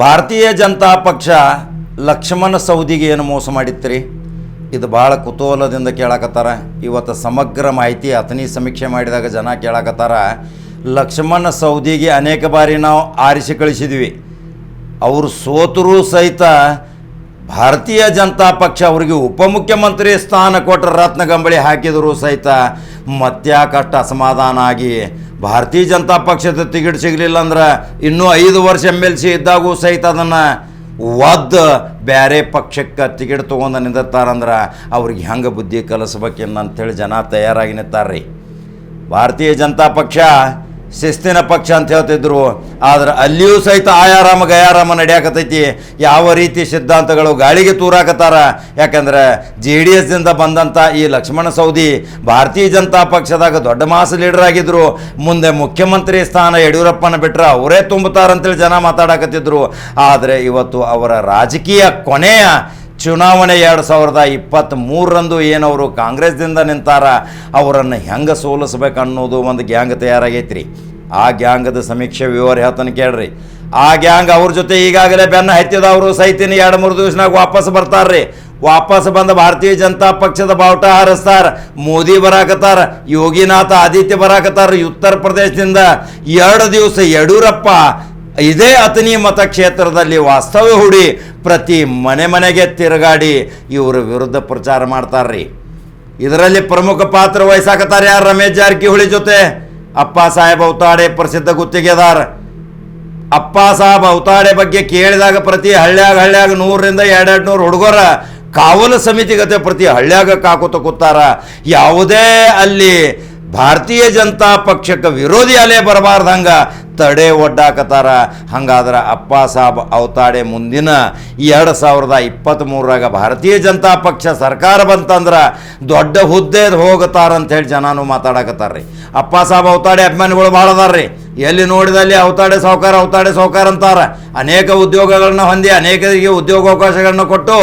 ಭಾರತೀಯ ಜನತಾ ಪಕ್ಷ ಲಕ್ಷ್ಮಣ ಸೌದಿಗೆ ಏನು ಮೋಸ ಮಾಡಿತ್ರಿ ಇದು ಭಾಳ ಕುತೂಹಲದಿಂದ ಕೇಳಕತ್ತಾರ. ಇವತ್ತು ಸಮಗ್ರ ಮಾಹಿತಿ ಅತನಿ ಸಮೀಕ್ಷೆ ಮಾಡಿದಾಗ ಜನ ಕೇಳಕತ್ತಾರ, ಲಕ್ಷ್ಮಣ ಸೌದಿಗೆ ಅನೇಕ ಬಾರಿ ನಾವು ಆರಿಸಿ ಕಳಿಸಿದ್ವಿ. ಅವರು ಸೋತರೂ ಸಹಿತ ಭಾರತೀಯ ಜನತಾ ಪಕ್ಷ ಅವರಿಗೆ ಉಪಮುಖ್ಯಮಂತ್ರಿ ಸ್ಥಾನ ಕೊಟ್ಟರು ರತ್ನಗಂಬಳಿ ಹಾಕಿದರೂ ಸಹಿತ ಮತ್ಯಾಕಷ್ಟು ಅಸಮಾಧಾನ ಆಗಿ ಭಾರತೀಯ ಜನತಾ ಪಕ್ಷದ ಟಿಕೆಟ್ ಸಿಗಲಿಲ್ಲ ಅಂದ್ರೆ ಇನ್ನೂ ಐದು ವರ್ಷ ಎಂ ಎಲ್ ಸಿ ಇದ್ದಾಗೂ ಸಹಿತ ಅದನ್ನು ಒದ್ದು ಬೇರೆ ಪಕ್ಷಕ್ಕೆ ಟಿಕೆಟ್ ತೊಗೊಂಡು ನಿಂದಿರ್ತಾರಂದ್ರೆ ಅವ್ರಿಗೆ ಹೆಂಗೆ ಬುದ್ಧಿ ಕಲಿಸ್ಬೇಕಿನ್ನಂಥೇಳಿ ಜನ ತಯಾರಾಗಿ ನಿಂತಾರ್ರಿ. ಭಾರತೀಯ ಜನತಾ ಪಕ್ಷ ಶಿಸ್ತಿನ ಪಕ್ಷ ಅಂತ ಹೇಳ್ತಿದ್ರು. ಆದ್ರೆ ಅಲ್ಲಿಯೂ ಸಹಿತ ಆಯಾರಾಮ ಗಯಾರಾಮ ನಡೆಯಾಕತೈತಿ. ಯಾವ ರೀತಿ ಸಿದ್ಧಾಂತಗಳು ಗಾಳಿಗೆ ತೂರಾಕತ್ತಾರ? ಯಾಕಂದ್ರೆ ಜೆ ಡಿ ಎಸ್ದಿಂದ ಬಂದಂಥ ಈ ಲಕ್ಷ್ಮಣ ಸೌದಿ ಭಾರತೀಯ ಜನತಾ ಪಕ್ಷದಾಗ ದೊಡ್ಡ ಮಾಸ ಲೀಡರ್ ಆಗಿದ್ರು. ಮುಂದೆ ಮುಖ್ಯಮಂತ್ರಿ ಸ್ಥಾನ ಯಡಿಯೂರಪ್ಪನ ಬಿಟ್ರೆ ಅವರೇ ತುಂಬುತ್ತಾರಂತೇಳಿ ಜನ ಮಾತಾಡಕತ್ತಿದ್ರು. ಆದರೆ ಇವತ್ತು ಅವರ ರಾಜಕೀಯ ಕೊನೆಯ ಚುನಾವಣೆ ಎರಡು ಸಾವಿರದ ಇಪ್ಪತ್ತ್ ಮೂರರಂದು ಏನವರು ಕಾಂಗ್ರೆಸ್ದಿಂದ ನಿಂತಾರ, ಅವರನ್ನು ಹೆಂಗೆ ಸೋಲಿಸ್ಬೇಕು ಅನ್ನೋದು ಒಂದು ಗ್ಯಾಂಗ್ ತಯಾರಾಗೈತ್ರಿ. ಆ ಗ್ಯಾಂಗದ ಸಮೀಕ್ಷೆ ವಿವರ ಹೇಳ್ತಾನೆ ಕೇಳ್ರಿ. ಆ ಗ್ಯಾಂಗ್ ಅವ್ರ ಜೊತೆ ಈಗಾಗಲೇ ಬೆನ್ನ ಹತ್ತಿದವರು ಸೈತಿನ ಎರಡು ಮೂರು ದಿವಸನಾಗ ವಾಪಸ್ ಬರ್ತಾರ್ರಿ. ವಾಪಸ್ ಬಂದ ಭಾರತೀಯ ಜನತಾ ಪಕ್ಷದ ಬಾವುಟ ಹಾರಿಸ್ತಾರ, ಮೋದಿ ಬರಾಕತ್ತಾರ, ಯೋಗಿನಾಥ ಆದಿತ್ಯ ಬರಾಕತ್ತಾರ ಉತ್ತರ ಪ್ರದೇಶದಿಂದ ಎರಡು ದಿವಸ ಯಡಿಯೂರಪ್ಪ ಇದೇ ಅತನಿ ಮತಕ್ಷೇತ್ರದಲ್ಲಿ ವಾಸ್ತವ್ಯ ಹೂಡಿ ಪ್ರತಿ ಮನೆ ಮನೆಗೆ ತಿರುಗಾಡಿ ಇವರ ವಿರುದ್ಧ ಪ್ರಚಾರ ಮಾಡ್ತಾರ್ರಿ. ಇದರಲ್ಲಿ ಪ್ರಮುಖ ಪಾತ್ರ ವಹಿಸಾಕತ್ತಾರೆ ಯಾರು? ರಮೇಶ್ ಜಾರಕಿಹೊಳಿ ಜೊತೆ. ಅಪ್ಪ ಸಾಹೇಬ್ ಔತಾಡೆ ಪ್ರಸಿದ್ಧ ಗುತ್ತಿಗೆದಾರ. ಅಪ್ಪ ಸಾಹೇಬ್ ಔತಾಡೆ ಬಗ್ಗೆ ಕೇಳಿದಾಗ ಪ್ರತಿ ಹಳ್ಳ್ಯಾಗ ಹಳ್ಳ್ಯಾಗ ನೂರರಿಂದ ಎರಡೆರಡು ನೂರು ಹುಡುಗರ ಕಾವಲು ಸಮಿತಿಗತೆ ಪ್ರತಿ ಹಳ್ಳ್ಯಾಗ ಕಾಕುತ ಕೂತಾರ. ಯಾವುದೇ ಅಲ್ಲಿ ಭಾರತೀಯ ಜನತಾ ಪಕ್ಷಕ್ಕೆ ವಿರೋಧಿ ಅಲೆ ಬರಬಾರ್ದಂಗ ತಡೆ ಒಡ್ಡಾಕತ್ತಾರ. ಹಂಗಾದ್ರೆ ಅಪ್ಪ ಸಾಬ್ ಅವತಾಡೆ ಮುಂದಿನ ಎರಡು ಸಾವಿರದ ಇಪ್ಪತ್ತ್ಮೂರರಾಗ ಭಾರತೀಯ ಜನತಾ ಪಕ್ಷ ಸರ್ಕಾರ ಬಂತಂದ್ರೆ ದೊಡ್ಡ ಹುದ್ದೆ ಹೋಗುತ್ತಾರ ಅಂತೇಳಿ ಜನನು ಮಾತಾಡಕತ್ತಾರ್ರಿ. ಅಪ್ಪ ಸಾಬ್ ಅವತಾಡೆ ಅಭಿಮಾನಿಗಳು ಭಾಳ ಅದಾರ್ರಿ. ಎಲ್ಲಿ ನೋಡಿದಲ್ಲಿ ಅವತಾಡೆ ಸಾವುಕಾರ ಅವತಾಡೆ ಸಾವುಕಾರ ಅಂತಾರೆ. ಅನೇಕ ಉದ್ಯೋಗಗಳನ್ನು ಹೊಂದಿ, ಅನೇಕರಿಗೆ ಉದ್ಯೋಗಾವಕಾಶಗಳನ್ನು ಕೊಟ್ಟು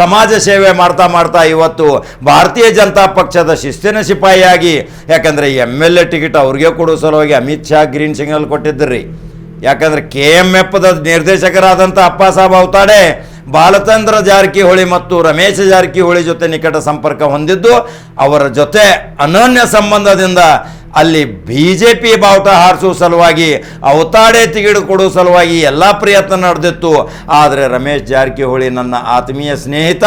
ಸಮಾಜ ಸೇವೆ ಮಾಡ್ತಾ ಮಾಡ್ತಾ ಇವತ್ತು ಭಾರತೀಯ ಜನತಾ ಪಕ್ಷದ ಶಿಸ್ತಿನ ಸಿಪಾಯಿಯಾಗಿ. ಯಾಕಂದ್ರೆ ಎಂ ಎಲ್ ಎ ಟಿಕೆಟ್ ಅವ್ರಿಗೆ ಕೊಡೋ ಸಲುವಾಗಿ ಅಮಿತ್ ಶಾ ಗ್ರೀನ್ ಸಿಗ್ನಲ್ ಕೊಟ್ಟಿದ್ದರು ಯಾಕಂದ್ರೆ ಕೆ ಎಂ ಎಫ್ದ ನಿರ್ದೇಶಕರಾದಂಥ ಅಪ್ಪ ಸಾಬ್ ಅವತಾಡೆ ಬಾಲಚಂದ್ರ ಜಾರಕಿಹೊಳಿ ಮತ್ತು ರಮೇಶ್ ಜಾರಕಿಹೊಳಿ ಜೊತೆ ನಿಕಟ ಸಂಪರ್ಕ ಹೊಂದಿದ್ದು, ಅವರ ಜೊತೆ ಅನನ್ಯ ಸಂಬಂಧದಿಂದ ಅಲ್ಲಿ ಬಿ ಜೆ ಪಿ ಬಾವುಟ ಹಾರಿಸುವ ಸಲುವಾಗಿ ಅವತಾಡೆ ತಿಗಿಡು ಕೊಡೋ ಸಲುವಾಗಿ ಎಲ್ಲ ಪ್ರಯತ್ನ ನಡೆದಿತ್ತು. ಆದರೆ ರಮೇಶ್ ಜಾರಕಿಹೊಳಿ ನನ್ನ ಆತ್ಮೀಯ ಸ್ನೇಹಿತ,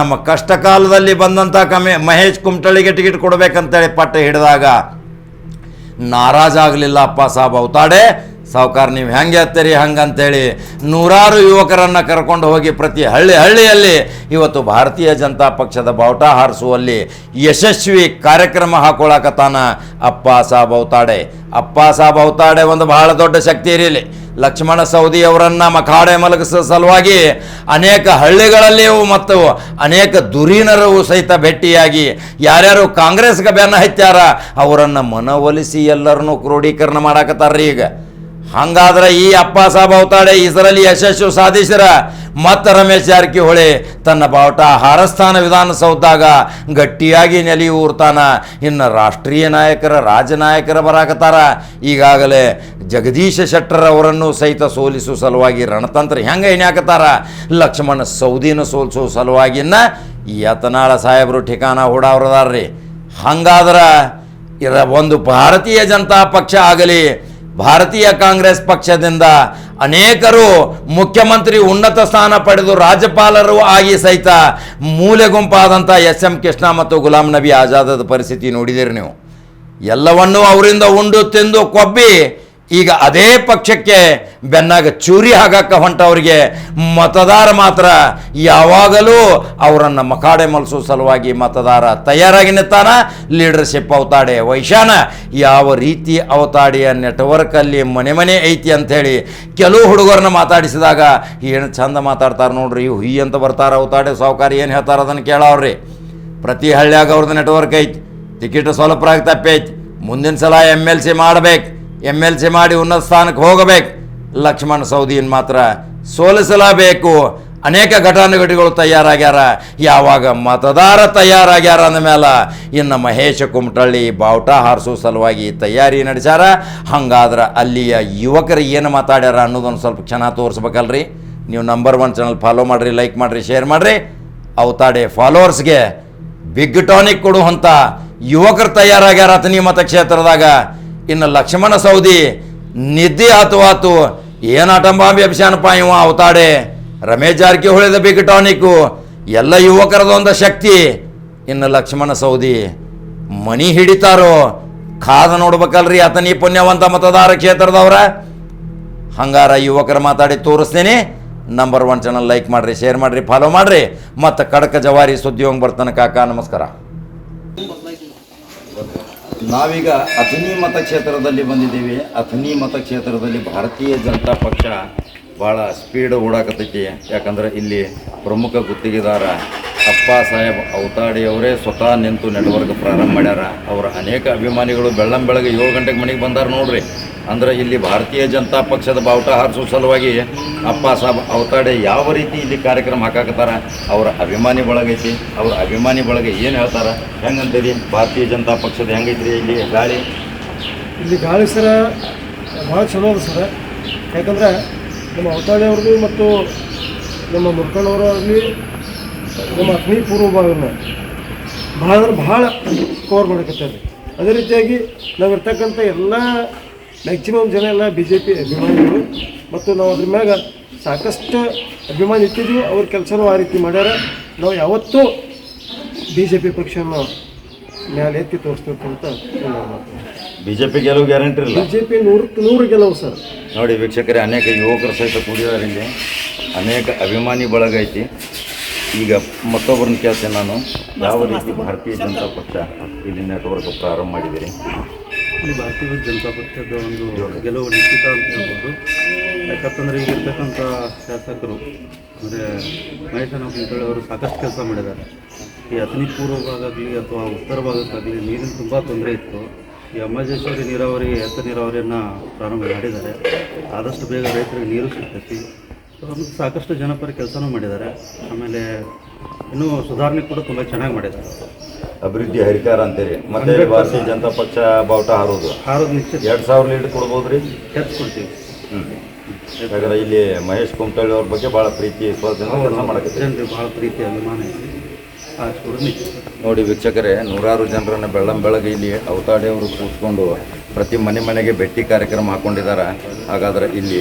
ನಮ್ಮ ಕಷ್ಟ ಕಾಲದಲ್ಲಿ ಬಂದಂಥ ಕಮೆ, ಮಹೇಶ್ ಕುಮಟಳ್ಳಿಗೆ ಟಿಕೆಟ್ ಕೊಡಬೇಕಂತೇಳಿ ಪಟ್ಟ ಹಿಡಿದಾಗ ನಾರಾಜಾಗಲಿಲ್ಲ ಅಪ್ಪ ಸಾಬ್ ಅವತಾಡೆ ಸಾವುಕಾರ, ನೀವು ಹೆಂಗೆ ಹತ್ತೀರಿ, ಹಂಗಂತೇಳಿ ನೂರಾರು ಯುವಕರನ್ನು ಕರ್ಕೊಂಡು ಹೋಗಿ ಪ್ರತಿ ಹಳ್ಳಿ ಹಳ್ಳಿಯಲ್ಲಿ ಇವತ್ತು ಭಾರತೀಯ ಜನತಾ ಪಕ್ಷದ ಬಾವುಟ ಹಾರಿಸುವಲ್ಲಿ ಯಶಸ್ವಿ ಕಾರ್ಯಕ್ರಮ ಹಾಕೊಳಕತ್ತಾನ ಅಪ್ಪ ಸಾಬ್ ಅವತಾಡೆ ಅಪ್ಪ ಸಾಬ್ ಅವತಾಡೆ ಒಂದು ಬಹಳ ದೊಡ್ಡ ಶಕ್ತಿ ಇರಲಿ ಲಕ್ಷ್ಮಣ ಸೌದಿ ಅವರನ್ನು ಮಖಾಡೆ ಮಲಗಿಸೋ ಸಲುವಾಗಿ ಅನೇಕ ಹಳ್ಳಿಗಳಲ್ಲಿಯೂ ಮತ್ತು ಅನೇಕ ದುರೀನರು ಸಹಿತ ಭೇಟಿಯಾಗಿ ಯಾರ್ಯಾರು ಕಾಂಗ್ರೆಸ್ಗೆ ಬೆನ್ನ ಹತ್ಯಾರ, ಅವರನ್ನು ಮನವೊಲಿಸಿ ಎಲ್ಲರನ್ನೂ ಕ್ರೋಢೀಕರಣ ಮಾಡಾಕತ್ತಾರ್ರಿ ಈಗ. ಹಂಗಾದ್ರೆ ಈ ಅಪ್ಪ ಸಾಬ್ ಅವತಾಡೆ ಇದರಲ್ಲಿ ಯಶಸ್ಸು ಸಾಧಿಸಿರ. ಮತ್ತು ರಮೇಶ್ ಜಾರಕಿಹೊಳಿ ತನ್ನ ಬಾವುಟ ಹಾರಸ್ಥಾನ ವಿಧಾನಸೌಧದಾಗ ಗಟ್ಟಿಯಾಗಿ ನೆಲೆಯೂರ್ತಾನ ಇನ್ನು ರಾಷ್ಟ್ರೀಯ ನಾಯಕರ, ರಾಜನಾಯಕರ ಬರಾಕತ್ತಾರ. ಈಗಾಗಲೇ ಜಗದೀಶ ಶೆಟ್ಟರ್ ಅವರನ್ನು ಸಹಿತ ಸೋಲಿಸುವ ಸಲುವಾಗಿ ರಣತಂತ್ರ ಹೆಂಗೆ ಏನಾಕತ್ತಾರ ಲಕ್ಷ್ಮಣ ಸೌದಿನ ಸೋಲಿಸುವ ಸಲುವಾಗಿನ ಯತನಾಳ ಸಾಹೇಬರು ಠಿಕಾನ ಹೂಡಾವ್ರದಾರ್ರಿ. ಹಂಗಾದ್ರೆ ಇರ ಒಂದು ಭಾರತೀಯ ಜನತಾ ಪಕ್ಷ ಆಗಲಿ ಭಾರತೀಯ ಕಾಂಗ್ರೆಸ್ ಪಕ್ಷದಿಂದ ಅನೇಕರು ಮುಖ್ಯಮಂತ್ರಿ ಉನ್ನತ ಸ್ಥಾನ ಪಡೆದು ರಾಜ್ಯಪಾಲರು ಆಗಿ ಸಹಿತ ಮೂಲೆ ಗುಂಪಾದಂಥ ಎಸ್ ಎಂ ಕೃಷ್ಣ ಮತ್ತು ಗುಲಾಂ ನಬಿ ಆಜಾದದ ಪರಿಸ್ಥಿತಿ ನೋಡಿದಿರಿ ನೀವು. ಎಲ್ಲವನ್ನೂ ಅವರಿಂದ ಉಂಡು ತಿಂದು ಕೊಬ್ಬಿ ಈಗ ಅದೇ ಪಕ್ಷಕ್ಕೆ ಬೆನ್ನಾಗ ಚೂರಿ ಹಾಕಕ್ಕೆ ಹೊಂಟವರಿಗೆ ಮತದಾರ ಮಾತ್ರ ಯಾವಾಗಲೂ ಅವರನ್ನು ಮಕಾಡೆ ಮಲಿಸೋ ಸಲುವಾಗಿ ಮತದಾರ ತಯಾರಾಗಿ ನಿಂತಾನ. ಲೀಡರ್ಶಿಪ್ ಅವತಾಡೆ ವೈಶಾನ ಯಾವ ರೀತಿ ಅವತಾಡಿಯ ನೆಟ್ವರ್ಕಲ್ಲಿ ಮನೆ ಮನೆ ಐತಿ ಅಂಥೇಳಿ ಕೆಲವು ಹುಡುಗರನ್ನ ಮಾತಾಡಿಸಿದಾಗ ಏನು ಚಂದ ಮಾತಾಡ್ತಾರೆ ನೋಡ್ರಿ ಹುಯಿ ಅಂತ ಬರ್ತಾರೆ ಅವತಾಡೆ ಸಾವುಕಾರಿ ಏನು ಹೇಳ್ತಾರೆ ಅದನ್ನು ಕೇಳವ್ರಿ. ಪ್ರತಿ ಹಳ್ಳಿಯಾಗ ಅವ್ರದ್ದು ನೆಟ್ವರ್ಕ್ ಐತಿ, ಟಿಕೆಟ್ ಸೌಲಭ್ಯ ತಪ್ಪೈತಿ ಮುಂದಿನ ಸಲ ಎಂ ಎಲ್ ಸಿ ಮಾಡ್ಬೇಕು. ಎಂ ಎಲ್ ಸಿ ಮಾಡಿ ಉನ್ನತ ಸ್ಥಾನಕ್ಕೆ ಹೋಗಬೇಕು. ಲಕ್ಷ್ಮಣ ಸೌದಿಯನ್ನು ಮಾತ್ರ ಸೋಲಿಸಲೇಬೇಕು. ಅನೇಕ ಘಟಾನುಘಟಿಗಳು ತಯಾರಾಗ್ಯಾರ. ಯಾವಾಗ ಮತದಾರ ತಯಾರಾಗ್ಯಾರ ಅಂದಮೇಲೆ ಇನ್ನು ಮಹೇಶ ಕುಮಟಳ್ಳಿ ಬಾವುಟ ಹಾರಿಸೋ ಸಲುವಾಗಿ ತಯಾರಿ ನಡೆಸ್ಯಾರ. ಹಂಗಾದ್ರೆ ಅಲ್ಲಿಯ ಯುವಕರು ಏನು ಮಾತಾಡ್ಯಾರ ಅನ್ನೋದೊಂದು ಸ್ವಲ್ಪ ಕ್ಷಣ ತೋರಿಸ್ಬೇಕಲ್ರಿ. ನೀವು ನಂಬರ್ ಒನ್ ಚಾನಲ್ ಫಾಲೋ ಮಾಡಿರಿ ಲೈಕ್ ಮಾಡಿರಿ ಶೇರ್ ಮಾಡಿರಿ. ಅವತಾಡೆ ಫಾಲೋವರ್ಸ್ಗೆ ಬಿಗ್ ಟಾನಿಕ್ ಕೊಡುವಂಥ ಯುವಕರು ತಯಾರಾಗ್ಯಾರ ಅತನಿ ಮತಕ್ಷೇತ್ರದಾಗ. ಇನ್ನು ಲಕ್ಷ್ಮಣ ಸೌದಿ ನಿದ್ದೆ ಆತು ಆತು. ಏನು ಅಟಂಬಾಂಬಿ ಅಭಿಷಾನಪ್ಪ ಇವ, ಅವತಾಡೆ. ರಮೇಶ್ ಜಾರಕಿಹೊಳಿದ ಬಿಗ್ ಟಾನಿಕು ಎಲ್ಲ ಯುವಕರದೊಂದು ಶಕ್ತಿ. ಇನ್ನು ಲಕ್ಷ್ಮಣ ಸೌದಿ. ಮನಿ ಹಿಡಿತಾರೋ. ಕಾದ ನೋಡ್ಬೇಕಲ್ರಿ ಅತನಿ ಪುಣ್ಯವಂತ ಮತದಾರ ಕ್ಷೇತ್ರದವ್ರ. ಹಂಗಾರ ಯುವಕರ ಮಾತಾಡಿ ತೋರಿಸ್ತೀನಿ. ನಂಬರ್ ಒನ್ ಚಾನಲ್ ಲೈಕ್ ಮಾಡಿರಿ ಶೇರ್ ಮಾಡಿರಿ ಫಾಲೋ ಮಾಡಿರಿ. ಮತ್ತು ಕಡಕ ಜವಾರಿ ಸುದ್ದಿ ಹೋಗಿ ಬರ್ತಾನೆ ಕಾಕ, ನಮಸ್ಕಾರ. ನಾವೀಗ ಅಥಣಿ ಮತಕ್ಷೇತ್ರದಲ್ಲಿ ಬಂದಿದ್ದೀವಿ. ಅಥಣಿ ಮತಕ್ಷೇತ್ರದಲ್ಲಿ ಭಾರತೀಯ ಜನತಾ ಪಕ್ಷ ಭಾಳ ಸ್ಪೀಡ್ ಓಡಾಕತ್ತೈತಿ. ಯಾಕಂದ್ರೆ ಇಲ್ಲಿ ಪ್ರಮುಖ ಗುತ್ತಿಗೆದಾರ ಅಪ್ಪ ಸಾಹೇಬ್ ಅವತಾಡಿಯವರೇ ಸ್ವತಃ ನಿಂತು ನೆಟ್ವರ್ಕ್ ಪ್ರಾರಂಭ ಮಾಡ್ಯಾರ. ಅವರ ಅನೇಕ ಅಭಿಮಾನಿಗಳು ಬೆಳ್ಳಂ ಬೆಳಗ್ಗೆ ಏಳು ಗಂಟೆಗೆ ಮನೆಗೆ ಬಂದಾರ ನೋಡ್ರಿ. ಅಂದ್ರೆ ಇಲ್ಲಿ ಭಾರತೀಯ ಜನತಾ ಪಕ್ಷದ ಬಾವುಟ ಹಾರಿಸೋ ಸಲುವಾಗಿ ಅಪ್ಪ ಸಾಬ್ ಅವತಾಡೆ ಯಾವ ರೀತಿ ಇಲ್ಲಿ ಕಾರ್ಯಕ್ರಮ ಹಾಕಾಕತ್ತಾರ, ಅವರ ಅಭಿಮಾನಿ ಬಳಗೈತಿ, ಅವ್ರ ಅಭಿಮಾನಿ ಬಳಗ ಏನು ಹೇಳ್ತಾರ ಹೆಂಗಂತೀರಿ ಭಾರತೀಯ ಜನತಾ ಪಕ್ಷದ ಹೆಂಗೈತ್ರಿ ಇಲ್ಲಿ ಗಾಳಿ? ಇಲ್ಲಿ ಗಾಳಿ ಸರ, ಭಾಳ ಚಲೋ ಅದ ಸರ. ಯಾಕಂದ್ರೆ ನಮ್ಮ ಅವತಾಡೆ ಅವ್ರದ್ದು ಮತ್ತು ನಮ್ಮ ಮುರ್ಕಣ್ಣವರು ಆಗಲಿ, ನಮ್ಮ ಅಗ್ನಿ ಪೂರ್ವ ಭಾಗನ ಭಾಳ ಅಂದ್ರೆ ಭಾಳ ಕವರ್ ಮಾಡಕತ್ತಾರೆ ಅದೇ ರೀತಿಯಾಗಿ ನಾವಿರ್ತಕ್ಕಂಥ ಎಲ್ಲ ಮ್ಯಾಕ್ಸಿಮಮ್ ಜನ ಎಲ್ಲ ಬಿ ಜೆ ಪಿ ಅಭಿಮಾನಿಗಳು. ಮತ್ತು ನಾವು ಅದ್ರ ಮ್ಯಾಗ ಸಾಕಷ್ಟು ಅಭಿಮಾನಿ ಇಟ್ಟಿದ್ವಿ ಅವ್ರ ಕೆಲಸನೂ ಆ ರೀತಿ ಮಾಡ್ಯಾರ. ನಾವು ಯಾವತ್ತೂ ಬಿ ಜೆ ಪಿ ಪಕ್ಷನ ಮ್ಯಾಲೆ ಎತ್ತಿ ತೋರಿಸ್ಬೇಕು ಅಂತ ಬಿ ಜೆ ಪಿ ಗೆಲುವು ಗ್ಯಾರಂಟಿ ಇಲ್ಲ. ಬಿ ಜೆ ಪಿ ನೂರಕ್ಕೆ ನೂರು ಗೆಲುವು ಸರ್. ನೋಡಿ ವೀಕ್ಷಕರೇ ಅನೇಕ ಯುವಕರು ಸಹಿತ ಕೂಡಿದ್ದಾರೆ ಇಲ್ಲಿ. ಅನೇಕ ಅಭಿಮಾನಿ ಬಳಗ ಐತಿ. ಈಗ ಮತ್ತೊಬ್ಬರನ್ನ ಕೇಳ್ತೇನೆ ನಾನು. ಯಾವ ರೀತಿ ಭಾರತೀಯ ಜನತಾ ಪಕ್ಷ ಇಲ್ಲಿ ನೆಟ್ವರ್ಕ್ ಪ್ರಾರಂಭ ಮಾಡಿದ್ದೀರಿ? ಇಲ್ಲಿ ಭಾರತೀಯ ಜನತಾ ಪಕ್ಷದ ಒಂದು ಗೆಲುವು ನಿಶ್ಚಿತ ಅಂತ ಹೇಳ್ಬೋದು. ಯಾಕಂತಂದ್ರೆ ಈಗಿರ್ತಕ್ಕಂಥ ಶಾಸಕರು, ಅಂದರೆ ಮಹೇಶನ ಕುಂಟಳ್ಳಿ ಅವರು ಸಾಕಷ್ಟು ಕೆಲಸ ಮಾಡಿದ್ದಾರೆ. ಈ ಅತಿ ಪೂರ್ವ ಭಾಗದಲ್ಲಿ ಅಥವಾ ಉತ್ತರ ಭಾಗಕ್ಕಾಗಲಿ ನೀರಿನ ತುಂಬ ತೊಂದರೆ ಇತ್ತು. ಈ ಅಮ್ಮಜೇಶ್ವರಿ ನೀರಾವರಿ ಎತ್ತ ನೀರಾವರಿಯನ್ನು ಪ್ರಾರಂಭ ಮಾಡಿದ್ದಾರೆ. ಆದಷ್ಟು ಬೇಗ ರೈತರಿಗೆ ನೀರು ಸಿಗ್ತೈತಿ. ಸಾಕಷ್ಟು ಜನಪರ ಕೆಲಸನೂ ಮಾಡಿದ್ದಾರೆ. ಆಮೇಲೆ ಇನ್ನೂ ಸುಧಾರಣೆ ಕೂಡ ತುಂಬ ಚೆನ್ನಾಗಿ ಮಾಡಿದ್ದಾರೆ. ಅಭಿವೃದ್ಧಿ ಹರಿಕಾರ ಅಂತೇಳಿ. ಮತ್ತೆ ಭಾರತೀಯ ಜನತಾ ಪಕ್ಷ ಬಾವುಟ ಹಾರೋದು. ಹಾರೋದು ನಿಶ್ಚಿತ. ಎರಡು ಸಾವಿರ ಲೀಡ್ ಕೊಡ್ಬೋದ್ರಿ? ಹೆಚ್ಚು ಕೊಡ್ತೀವಿ ಹ್ಞೂ ಯಾಕಂದ್ರೆ ಇಲ್ಲಿ ಮಹೇಶ್ ಕುಮಟಳ್ಳಿ ಅವ್ರ ಬಗ್ಗೆ ಭಾಳ ಪ್ರೀತಿ ವಿಶ್ವಾಸದಿಂದ ಕೆಲಸ ಮಾಡಕ್ಕೆ ಜನರಿಗೆ ಭಾಳ ಪ್ರೀತಿ ಅಭಿಮಾನ ಐತಿ ನೋಡಿ ವೀಕ್ಷಕರೇ ನೂರಾರು ಜನರನ್ನು ಬೆಳ್ಳಂ ಬೆಳಗ್ಗೆ ಇಲ್ಲಿ ಅವತಾಡೆಯವರು ಕೂತ್ಕೊಂಡು ಪ್ರತಿ ಮನೆ ಮನೆಗೆ ಭೇಟಿ ಕಾರ್ಯಕ್ರಮ ಹಾಕೊಂಡಿದ್ದಾರೆ ಹಾಗಾದ್ರೆ ಇಲ್ಲಿ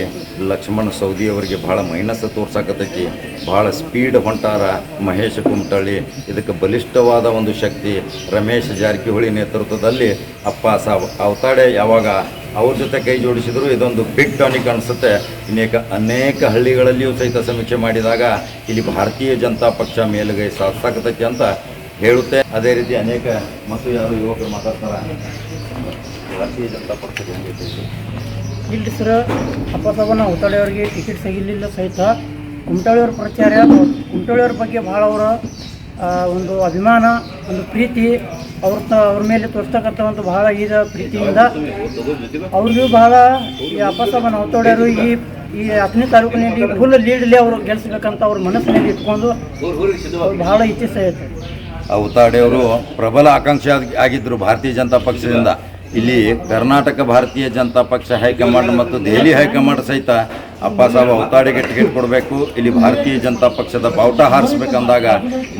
ಲಕ್ಷ್ಮಣ ಸೌದಿ ಅವರಿಗೆ ಭಾಳ ಮೈನಸ್ ತೋರ್ಸಾಕತ್ತೈತಿ. ಭಾಳ ಸ್ಪೀಡ್ ಹೊಂಟಾರ ಮಹೇಶ್ ಕುಮಟಳ್ಳಿ ಇದಕ್ಕೆ ಬಲಿಷ್ಠವಾದ ಒಂದು ಶಕ್ತಿ ರಮೇಶ್ ಜಾರಕಿಹೊಳಿ ನೇತೃತ್ವದಲ್ಲಿ ಅಪ್ಪ ಸಾಬ್ ಅವತಾಡೆ ಯಾವಾಗ ಅವ್ರ ಜೊತೆ ಕೈ ಜೋಡಿಸಿದ್ರು ಇದೊಂದು ಬಿಗ್ ಟಾನಿಕ್ ಅನಿಸುತ್ತೆ. ಇನ್ನೇಕ ಅನೇಕ ಹಳ್ಳಿಗಳಲ್ಲಿಯೂ ಸಹಿತ ಸಮೀಕ್ಷೆ ಮಾಡಿದಾಗ ಇಲ್ಲಿ ಭಾರತೀಯ ಜನತಾ ಪಕ್ಷ ಮೇಲುಗೈ ಸಾಧಿಸಾಕತೈತಿ ಅಂತ ಹೇಳುತ್ತೆ. ಅದೇ ರೀತಿ ಅನೇಕ ಮತ್ತು ಯಾರು ಯುವಕರು ಮಾತಾಡ್ತಾರ. ಭಾರತೀಯ ಜನತಾ ಪಕ್ಷದ ಇಲ್ಲಿ ಸರ್ ಅಪ್ಪಸವನ ಉತ್ತಾಳಿಯವ್ರಿಗೆ ಟಿಕೆಟ್ ಸಿಗಲಿಲ್ಲ ಸಹಿತ. ಕುಮಟಾಳಿಯವ್ರ ಪ್ರಚಾರ ಕುಮಟಾಳಿಯವ್ರ ಬಗ್ಗೆ ಭಾಳ ಅವರ ಒಂದು ಅಭಿಮಾನ, ಒಂದು ಪ್ರೀತಿ, ಅವ್ರ ತ, ಅವ್ರ ಮೇಲೆ ತೋರಿಸ್ತಕ್ಕಂಥ ಒಂದು ಬಹಳ ಈಗ ಪ್ರೀತಿಯಿಂದ. ಅವ್ರಿಗೂ ಬಹಳ ಈ ಅಪ್ಪಸವನ ಅವತಾಳ್ಯರು ಈ ಈ ಹತ್ತನೇ ತಾಲೂಕಿನಲ್ಲಿ ಫುಲ್ ಲೀಡ್ಲಿ ಅವರು ಗೆಲ್ಲಿಸ್ಬೇಕಂತ ಅವ್ರ ಮನಸ್ಸಿನಲ್ಲಿ ಇಟ್ಕೊಂಡು ಅವ್ರು ಬಹಳ ಐತೆ ಪ್ರಬಲ ಆಕಾಂಕ್ಷಿ ಆಗಿದ್ದರು ಭಾರತೀಯ ಜನತಾ ಪಕ್ಷದಿಂದ. ಇಲ್ಲಿ ಕರ್ನಾಟಕ ಭಾರತೀಯ ಜನತಾ ಪಕ್ಷ ಹೈಕಮಾಂಡ್ ಮತ್ತು ದೆಹಲಿ ಹೈಕಮಾಂಡ್ ಸಹಿತ ಅಪ್ಪ ಸಾಹೇಬ್ ಔತಾಡೆಗೆ ಟಿಕೆಟ್ ಕೊಡಬೇಕು. ಇಲ್ಲಿ ಭಾರತೀಯ ಜನತಾ ಪಕ್ಷದ ಬಾವುಟ ಹಾರಿಸ್ಬೇಕಂದಾಗ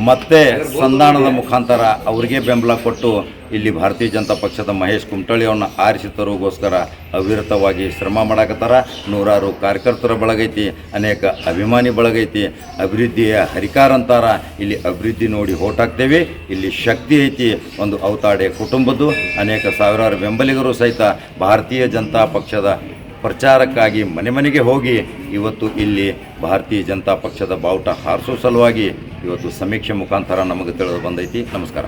ಮತ್ತೆ ಸಂಧಾನದ ಮುಖಾಂತರ ಅವರಿಗೆ ಬೆಂಬಲ ಕೊಟ್ಟು ಇಲ್ಲಿ ಭಾರತೀಯ ಜನತಾ ಪಕ್ಷದ ಮಹೇಶ್ ಕುಮಟಳ್ಳಿ ಅವ್ರನ್ನ ಆರಿಸಿ ತರುವುಗೋಸ್ಕರ ಅವಿರತವಾಗಿ ಶ್ರಮ ಮಾಡಾಕತ್ತಾರ. ನೂರಾರು ಕಾರ್ಯಕರ್ತರ ಬಳಗೈತಿ, ಅನೇಕ ಅಭಿಮಾನಿ ಬಳಗೈತಿ. ಅಭಿವೃದ್ಧಿಯ ಹರಿಕಾರ ಅಂತಾರ. ಇಲ್ಲಿ ಅಭಿವೃದ್ಧಿ ನೋಡಿ ಹೋಟಾಕ್ತೇವೆ. ಇಲ್ಲಿ ಶಕ್ತಿ ಐತಿ ಒಂದು ಅವತಾಡೆ ಕುಟುಂಬದ್ದು. ಅನೇಕ ಸಾವಿರಾರು ಬೆಂಬಲಿಗರು ಸಹಿತ ಭಾರತೀಯ ಜನತಾ ಪಕ್ಷದ ಪ್ರಚಾರಕ್ಕಾಗಿ ಮನೆ ಮನೆಗೆ ಹೋಗಿ ಇವತ್ತು ಇಲ್ಲಿ ಭಾರತೀಯ ಜನತಾ ಪಕ್ಷದ ಬಾವುಟ ಹಾರಿಸೋ ಸಲುವಾಗಿ ಇವತ್ತು ಸಮೀಕ್ಷೆ ಮುಖಾಂತರ ನಮಗೆ ತಿಳಿದು ಬಂದೈತಿ. ನಮಸ್ಕಾರ.